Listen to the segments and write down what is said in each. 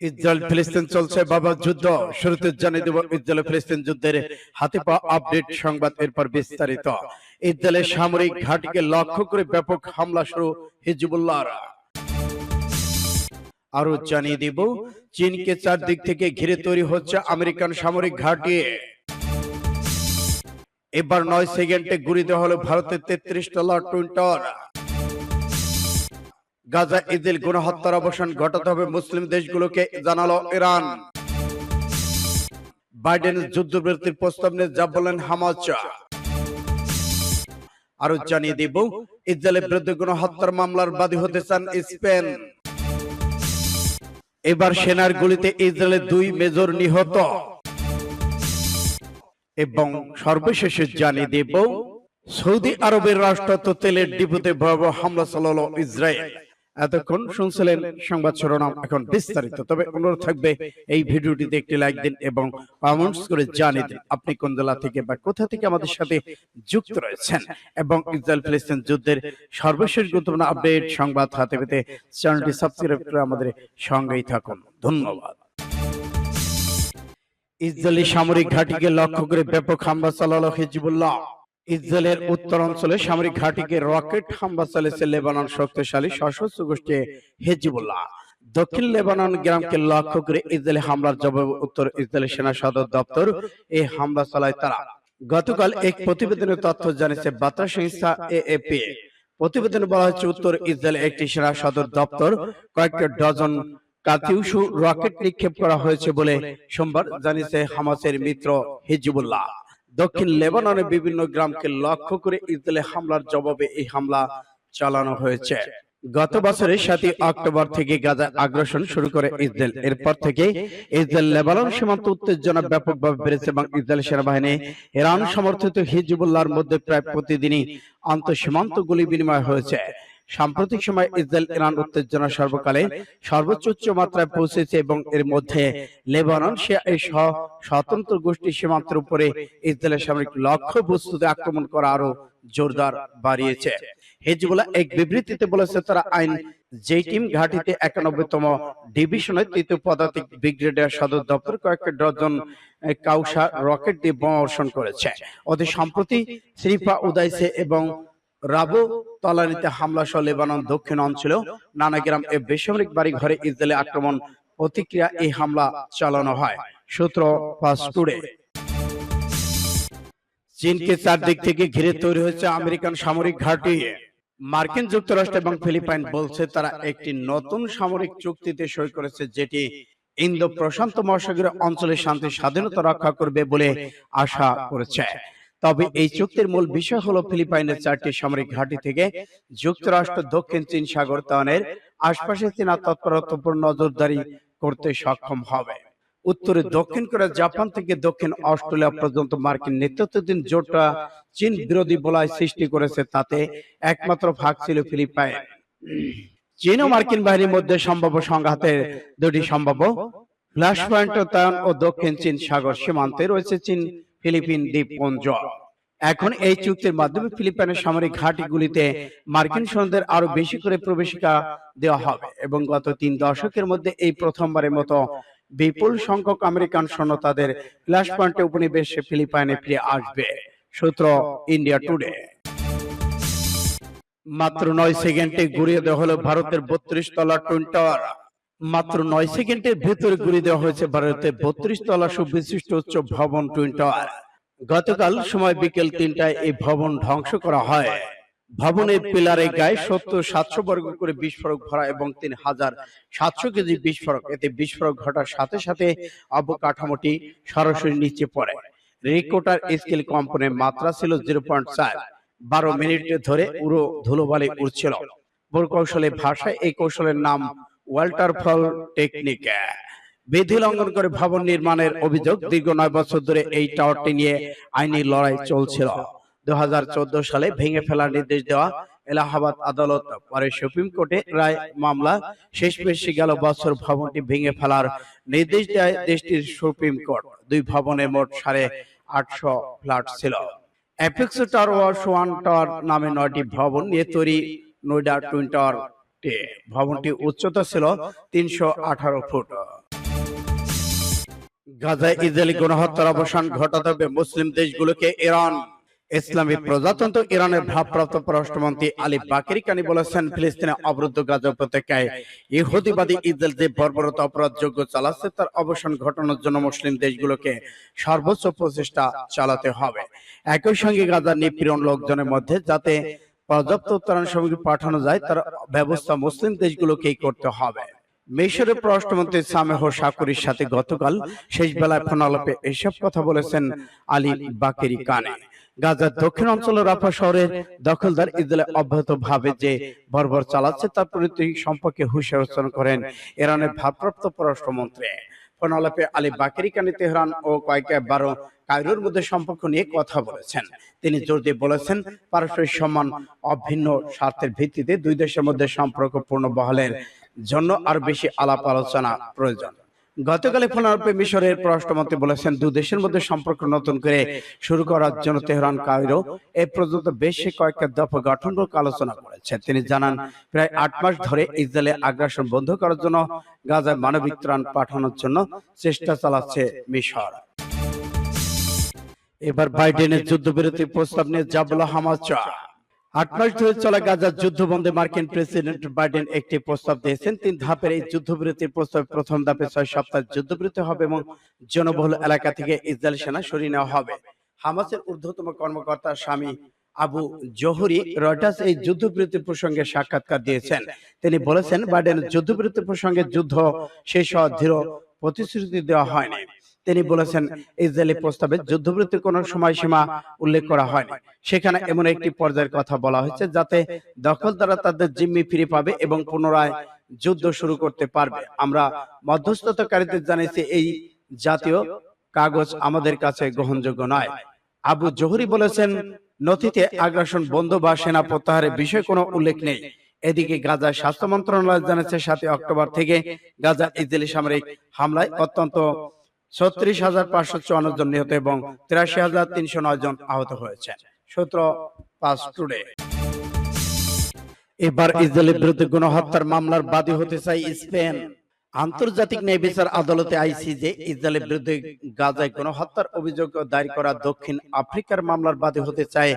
Israel ফিলিস্তিন চলছে বাবা যুদ্ধ। শুরুতে জানিয়ে দেব, ইসরায়েল ফিলিস্তিন যুদ্ধের হাতে পাওয়া আপডেট সংবাদ এরপর বিস্তারিত। ইসরায়েলের সামরিক ঘাঁটিকে লক্ষ্য করে ব্যাপক হামলা শুরু, হিজবুল্লাহর। আরও জানিয়ে দিব, চীনকে চারদিক থেকে ঘিরে তৈরি হচ্ছে আমেরিকান সামরিক ঘাঁটি। এবার নয় সেকেন্ডে দেওয়া হলো ভারতের তেত্রিশ ডলার টুইন্টর। গাজা ঈদের গণহত্যার অবসান ঘটাতে হবে মুসলিম দেশগুলোকে, জানালো ইরান। বাইডেন যুদ্ধবিরতির প্রস্তাব নিয়ে যা বললেন হামাজ। আরও জানিয়ে দিব, ইসরায়েলের বিরুদ্ধে গণহত্যার মামলার বাদী হতে চান স্পেন। এবার সেনার গুলিতে ইসরায়েলের দুই মেজর নিহত। এবং সর্বশেষে জানিয়ে দেব, সৌদি আরবের রাষ্ট্রায়ত্ত তেলের ডিপোতে ভয়াবহ হামলা চালালো ইসরায়েল। এতক্ষণ শুনছিলেন সংবাদ শিরোনাম এখন বিস্তারিত। তবে অনুরোধ থাকবে এই ভিডিওটিতে একটি লাইক দিন এবং কমেন্টস করে জানিয়ে দিন আপনি কোন জেলা থেকে বা কোথা থেকে আমাদের সাথে যুক্ত রয়েছেন এবং ইসরায়েল ফিলিস্তিন যুদ্ধের সর্বশেষ গুরুত্বপূর্ণ আপডেট সংবাদ হাতে পেতে চ্যানেলটি সাবস্ক্রাইব করে আমাদের সঙ্গেই থাকুন। ধন্যবাদ। ইসরায়েলি সামরিক ঘাঁটিকে লক্ষ্য করে ব্যাপক হামলা চালালো হিজবুল্লাহ। ইসরায়েলের উত্তর অঞ্চলে সামরিক ঘাঁটিকে রকেট হামলা চালিয়েছে লেবানন শক্তিশালী সশস্ত্র গোষ্ঠী হিজবুল্লাহ। দক্ষিণ লেবানন গ্রামকে লক্ষ্য করে ইসরায়েলি হামলার জবাবে উত্তর ইসরায়েলি সেনা সদর দপ্তর এই হামলা চালায় তারা। গতকাল এক প্রতিবেদনের তথ্য জানিয়েছে বার্তা সংস্থা এএপি। প্রতিবেদনে বলা হচ্ছে উত্তর ইসরায়েলের একটি সেনা সদর দপ্তর কয়েকটা ডজন কাতিউসু রকেট নিক্ষেপ করা হয়েছে বলে সোমবার জানিয়েছে হামাসের মিত্র হিজবুল্লাহ। দক্ষিণ লেবাননের বিভিন্ন গ্রামকে লক্ষ্য করে ইসরায়েলে হামলার জবাবে এই হামলা চালানো হয়েছে। গত বছরের সাতই অক্টোবর থেকে গাজা আগ্রাসন শুরু করে ইসরায়েল এরপর থেকে ইসরায়েল লেবানন সীমান্ত উত্তেজনা ব্যাপকভাবে বেড়েছে এবং ইসরায়েল সেনাবাহিনী ইরান সমর্থিত হিজবুল্লাহর মধ্যে প্রায় প্রতিদিনই আন্তঃসীমান্ত গুলি বিনিময় হয়েছে। সাম্প্রতিক সময় ইসরায়েল ইরান উত্তেজনা সর্বকালে সর্বোচ্চ উচ্চ মাত্রায় পৌঁছেছে এবং এর মধ্যে লেবানন স্বতন্ত্র গোষ্ঠী সীমান্তের উপরে ইসরায়েলের সামরিক লক্ষ্য বস্তুতে আক্রমণ করা আরও জোরদার বাড়িয়েছে। হেজবুল্লাহ এক বিবৃতিতে বলেছে তারা আইন যে টিম ঘাটিতে একানব্বইতম ডিভিশনের তৃতীয় পদাতিক ব্রিগেডিয়ার সদর দপ্তর কয়েকটা ডজন কাউসা রকেট দিয়ে বোমা বর্ষণ করেছে। অতি সম্প্রতি শ্রীফা উদাইছে এবং রাবো তলানিতে হামলা সহ লেবানন দক্ষিণ অঞ্চলেও নানা গ্রাম এ বেসামরিক বাড়ি ঘরে ইসরায়েলি আক্রমণ প্রতিক্রিয়া এই হামলা চালানো হয়। সূত্র ফাস্ট টুডে। চীনকে চারদিক থেকে ঘিরে তৈরি হয়েছে আমেরিকান সামরিক ঘাঁটি। মার্কিন যুক্তরাষ্ট্র এবং ফিলিপাইন বলছে তারা একটি নতুন সামরিক চুক্তিতে সই করেছে যেটি ইন্দো প্রশান্ত মহাসাগরীয় অঞ্চলের শান্তি, স্বাধীনতা রক্ষা করবে বলে আশা করেছে। তবে এই চুক্তির মূল বিষয় হলো ফিলিপাইনের চারটি সামরিক ঘাঁটি থেকে যুক্তরাষ্ট্র দক্ষিণ চীন সাগর ত্বনের আশপাশে চীনা তৎপরতার উপর নজরদারি করতে সক্ষম হবে। উত্তরে দক্ষিণ কোরিয়া জাপান থেকে দক্ষিণ অস্ট্রেলিয়া পর্যন্ত মার্কিন নেতৃত্বাধীন জোটটা চীন বিরোধী বলয় সৃষ্টি করেছে তাতে একমাত্র ভাগ ছিল ফিলিপাইন। চীন ও মার্কিন বাহিনীর মধ্যে সম্ভাব্য সংঘাতের দুটি সম্ভাব্য ফ্ল্যাশ পয়েন্ট ও দক্ষিণ চীন সাগর সীমান্তে রয়েছে চীন ফিলিপিন দ্বীপপুঞ্জ এখন এই চুক্তির মাধ্যমে ফিলিপাইনের সামরিক ঘাঁটিগুলিতে মার্কিন সৈন্যদের আরও বেশি করে প্রবেশিকা দেওয়া হবে এবং গত তিন দশকের মধ্যে এই প্রথমবারের মতো বিপুল সংখ্যক আমেরিকান সৈন্য তাদের ফ্ল্যাশ পয়েন্টে উপনিবেশে ফিলিপাইনে ফিরে আসবে। সূত্র ইন্ডিয়া টুডে মাত্র নয় সেকেন্ডে ঘুরিয়ে দেওয়া হলো ভারতের বত্রিশ তলা টুইন টাওয়ার মাত্র নয় সেকেন্ডের ভেতরে ঘুরিয়ে দেওয়া হয়েছে ভারতের বত্রিশ তলা সুবিশিষ্ট উচ্চ ভবন টুইন টাওয়ার গতকাল সময় বিকেল তিনটায় এই ভবন ধ্বংস করা হয়। ভবনের পিলারে গায়ে সত্তর সাতশো বর্গ করে বিস্ফোরক ভরা এবং তিন হাজার সাতশো কেজি বিস্ফোরক। এতে বিস্ফোরক ঘটার সাথে সাথে অবকাঠামোটি সরাসরি নিচে পড়ে। রেকর্ডার স্কেল কম্পনের মাত্রা ছিল জিরো পয়েন্ট চার। বারো মিনিট ধরে উড়ো ধুলোবালি উড়ছিল। প্রকৌশলী ভাষায় এই কৌশলের নাম ওয়াল্টার ফল টেকনিক। বিধি লঙ্ঘন করে ভবন নির্মাণের অভিযোগ দীর্ঘ নয় বছর ধরে এই টাওয়ারটি নিয়ে আইনি লড়াই চলছিল। দু সালে ভেঙে ফেলার নির্দেশ দেওয়া এলাহাবাদ আদালত, পরে সুপ্রিম কোর্টে রায় মামলা শেষ পেশে গেল বছর ভবনটি ভেঙে ফেলার নির্দেশ দেয় দেশটির সুপ্রিম কোর্ট। দুই ভবনে মোট সাড়ে আটশো ফ্ল্যাট ছিল। অ্যাপেক্স টাওয়ার ও সোয়ান টাওয়ার নামে নয়টি ভবন নিয়ে তৈরি নয়ডা টুইন টাওয়ার ভবনটি। উচ্চতা ছিল তিনশো আঠারো ফুট। গাজায় ইসরায়েলি গণহত্যার অবসান ঘটাতে হবে মুসলিম দেশগুলোকে ইরান। ইসলামী প্রজাতন্ত্র ইরানের ভারপ্রাপ্ত পররাষ্ট্রমন্ত্রী আলী বাকেরি কানি বলেছেন ফিলিস্তিনে অবরুদ্ধ গাজা উপত্যকায় ইহুদিবাদী ইসরায়েল যে বর্বরতা অপরাধযোগ্য চালাচ্ছে তার অবসান ঘটানোর জন্য মুসলিম দেশগুলোকে সর্বোচ্চ প্রচেষ্টা চালাতে হবে। একই সঙ্গে গাজার নিপীড়ন লোকজনের মধ্যে যাতে পর্যাপ্ত উত্তরণ সামগ্রী পাঠানো যায়, তার ব্যবস্থা মুসলিম দেশগুলোকেই করতে হবে। মিশরের পররাষ্ট্রমন্ত্রী সামেহ সাকুরির সাথে গতকাল শেষ বেলায় ফোন আলাপে এসব কথা বলেছেন আলী বাকেরি কানে। গাজার দক্ষিণ অঞ্চলের রাফা শহরের দখলদার ইসরায়েল অব্যাহত ভাবে যে বর্বর চালাচ্ছে, তার প্রতি সম্পর্কে হুঁশিয়ার করেন ইরানের ভারপ্রাপ্ত পররাষ্ট্রমন্ত্রী। ফোন আলাপে আলী বাকেরি কানে তেহরান ও কয়েকবারও কায়রোর মধ্যে সম্পর্ক নিয়ে কথা বলেছেন। তিনি জোর দিয়ে বলেছেন, পারস্পরিক সম্মান অভিন্ন স্বার্থের ভিত্তিতে দুই দেশের মধ্যে সম্পর্ক পূর্ণ বহালের জন্য আর বেশি আলাপ আলোচনা প্রয়োজন। গতকালে ফোনারপে মিশরের পররাষ্ট্রমন্ত্রী বলেছেন, দু দেশের মধ্যে সম্পর্ক নতুন করে শুরু করার জন্য তেহরান কায়রো এ পর্যন্ত বেশ কয়েকটা দফা গঠনমূলক আলোচনা করেছে তিনি জানান, প্রায় আট মাস ধরে ইসরায়েলে আগ্রাসন বন্ধ করার জন্য গাজায় মানবিক ত্রাণ পাঠানোর জন্য চেষ্টা চালাচ্ছে মিশর। এবার বাইডেনের যুদ্ধবিরতির প্রস্তাব নিয়ে জাবলা হামাচা আট মাস ধরে চলা গাজার যুদ্ধ বন্ধে মার্কিন প্রেসিডেন্ট বাইডেন একটি প্রস্তাব দিয়েছেন। তিন ধাপের এই যুদ্ধবিরতির প্রস্তাব প্রথম ধাপে ছয় সপ্তাহ যুদ্ধবিরতি হবে এবং জনবহুল এলাকা থেকে ইসরায়েল সেনা সরিয়ে নেওয়া হবে। হামাসের ঊর্ধ্বতম কর্মকর্তা স্বামী আবু জোহরি রয়টার্স এই যুদ্ধবিরতি প্রসঙ্গে সাক্ষাৎকার দিয়েছেন। তিনি বলেছেন বাইডেন যুদ্ধবিরতি প্রসঙ্গে যুদ্ধ শেষ হওয়ার দৃঢ় প্রতিশ্রুতি দেওয়া হয়নি। তিনি বলেছেন ইসরায়েলি প্রস্তাবে যুদ্ধবিরতির কোনো সময়সীমা উল্লেখ করা হয়নি। সেখানে এমন একটি পর্যায়ের কথা বলা হয়েছে যাতে দখলদাররা তাদের জিম্মি ফিরে পাবে এবং পুনরায় যুদ্ধ শুরু করতে পারবে। আমরা মধ্যস্থতাকারীদের জানিয়েছি এই জাতীয় কাগজ আমাদের কাছে গ্রহণযোগ্য নয়। আবু জোহরি বলেছেন নথিতে আগ্রাসন বন্ধ বা সেনা প্রত্যাহারের বিষয়ে কোনো উল্লেখ নেই। এদিকে গাজা স্বাস্থ্য মন্ত্রণালয় জানিয়েছে সাতই অক্টোবর থেকে গাজা ইসরায়েলি সামরিক হামলায় অত্যন্ত ছত্রিশ হাজার পাঁচশো চুয়ান্ন জন নিহত এবং তিরাশি হাজার তিনশো নয় জন আহত হয়েছে। সূত্র পাঁচ টুডে। এবার ইসরায়েলের বিরুদ্ধে গণহত্যার মামলার বাদী হতে চাই স্পেন। আন্তর্জাতিক ন্যায় বিচার আদালতে আইসিজে ইসরায়েলের বিরুদ্ধে গাজায় গণহত্যার অভিযোগ দায়ের করা দক্ষিণ আফ্রিকার মামলার বাদী হতে চায়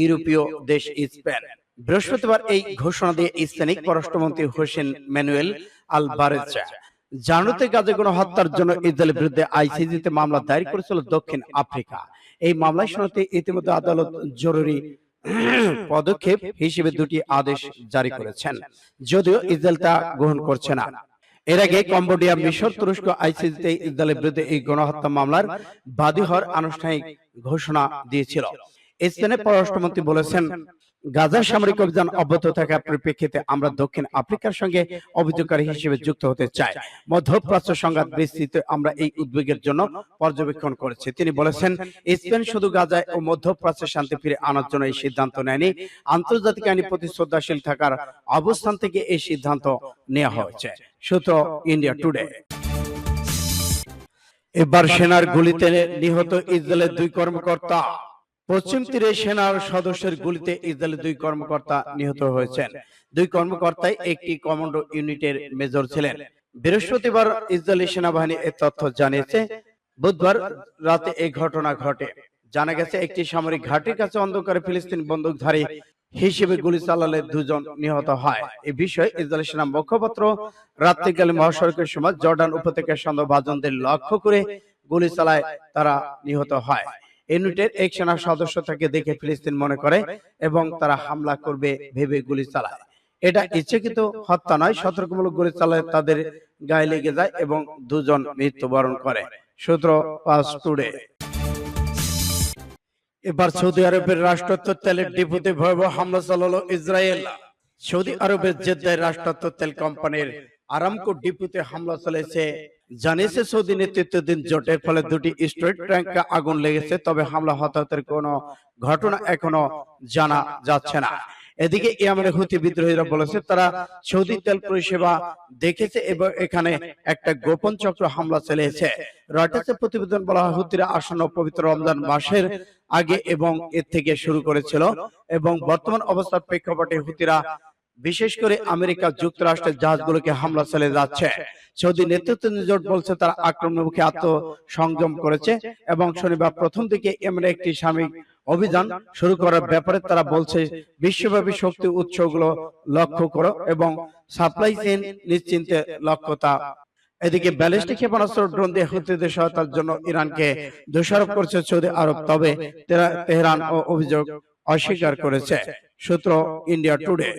ইউরোপীয় দেশ স্পেন। বৃহস্পতিবার এই ঘোষণা দিয়ে স্পেনিক পররাষ্ট্রমন্ত্রী হোসেন ম্যানুয়েল আলবারেজা জানুতে গাজে কোনো হত্যার জন্য ইসরায়েলের বিরুদ্ধে আইসিজিতে মামলা দায়ের করেছিল দক্ষিণ আফ্রিকা। এই মামলায় শুনাতে ইতিমধ্যে আদালত জরুরি পদক্ষেপ হিসেবে দুটি আদেশ জারি করেছেন। যদিও ইসরায়েল তা গ্রহণ করছে না। এর আগে কম্বোডিয়া মিশর তুরস্ক আইসিজিতে ইসরায়েলের বিরুদ্ধে এই গণহত্যা মামলার বাদী হওয়ার আনুষ্ঠানিক ঘোষণা দিয়েছিল। স্পেনের পররাষ্ট্রমন্ত্রী বলেছেন গাজার সামরিক অভিযান অব্যাহত থাকার পরিপ্রেক্ষিতে আমরা দক্ষিণ আফ্রিকার সঙ্গে অভিযোগকারী হিসেবে যুক্ত হতে চাই। মধ্যপ্রাচ্য সংঘাত বিস্তৃত আমরা এই উদ্বেগের জন্য পর্যবেক্ষণ করেছি। তিনি বলেছেন স্পেন শুধু গাজায় ও মধ্যপ্রাচ্যে শান্তি ফিরে আনার জন্য এই সিদ্ধান্ত নেয়নি। আন্তর্জাতিক আইনি প্রতি শ্রদ্ধাশীল থাকার অবস্থান থেকে এই সিদ্ধান্ত নেওয়া হয়েছে। সূত্র ইন্ডিয়া টুডে। এবার সেনার গুলিতে নিহত ইসরায়েলের দুই কর্মকর্তা পশ্চিম তীরে সেনার সদস্যের গুলিতে ইসরায়েলের দুই কর্মকর্তা নিহত হয়েছেন। দুই কর্মকর্তাই একটি কমান্ডো ইউনিটের মেজর ছিলেন। বৃহস্পতিবার ইসরায়েলি সেনাবাহিনী এ তথ্য জানিয়েছে, বুধবার রাতে এই ঘটনা ঘটে। জানা গেছে, একটি সামরিক ঘাটির কাছে অন্ধকারে ফিলিস্তিন বন্দুকধারী হিসেবে গুলি চালালে দুজন নিহত হয়। এই বিষয়ে ইসরায়েলি সেনা মুখপাত্র রাত্রিকালে মহাসড়কের সময় জর্ডান উপত্যকার সন্দেহভাজনদের লক্ষ্য করে গুলি চালায় তারা নিহত হয়। ইউনিটের এক সেনা সদস্য তাকে দেখে ফিলিস্তিন মনে করে এবং তারা হামলা করবে ভেবে গুলি চালায়। এটা ইচ্ছাকৃত হত্যা নয় সতর্কমূলক গুলি চালায় তাদের গায়ে লেগে যায় এবং দুজন মৃত্যুবরণ করে। সূত্র পাঁচ টুডে। এবার সৌদি আরবের রাষ্ট্রত্ব তেলের ডিপুতে ভয়াবহ হামলা চালালো ইসরায়েল। সৌদি আরবের জেদ্দায় রাষ্ট্রত্ব তেল কোম্পানির আরামকো ডিপুতে হামলা চলেছে জানিয়েছে সৌদি নেতৃত্বাধীন জোটের ফলে দুটি স্ট্রিট ট্যাঙ্কে আগুন লেগেছে তবে হামলা হতাহতের কোনো ঘটনা এখনও জানা যাচ্ছে না। এদিকে ইয়ামেনের হুতি বিদ্রোহীরা বলেছে তারা সৌদি তেল পরিষেবা দেখেছে এবং এখানে একটা গোপন চক্র হামলা চালিয়েছে। রয়টার্সের প্রতিবেদন বলা হয় হুতিরা আসন্ন পবিত্র রমজান মাসের আগে এবং এর থেকে শুরু করেছিল এবং বর্তমান অবস্থার প্রেক্ষাপটে হুতিরা বিশেষ করে আমেরিকা যুক্তরাষ্ট্রের জাহাজগুলোকে হামলা চালিয়ে যাচ্ছে। সৌদি নেতৃত্বাধীন জোট বলছে তারা আক্রমণের মুখে আত্মসংযম করেছে এবং শনিবার প্রথম দিকে এমন একটি সাময়িক অভিযান শুরু করার ব্যাপারে তারা বলছে, বিশ্বব্যাপী শক্তি উৎসগুলো লক্ষ্য করো এবং সাপ্লাই চেইন নিশ্চিন্তে লক্ষ্যতা। এদিকে ব্যালিস্টিক ক্ষেপণাস্ত্র, ড্রোন দিয়ে হুতিদের সহায়তার জন্য ইরানকে দোষারোপ করছে সৌদি আরব, তবে তেহরান ও অভিযোগ অস্বীকার করেছে। সূত্র ইন্ডিয়া টুডে।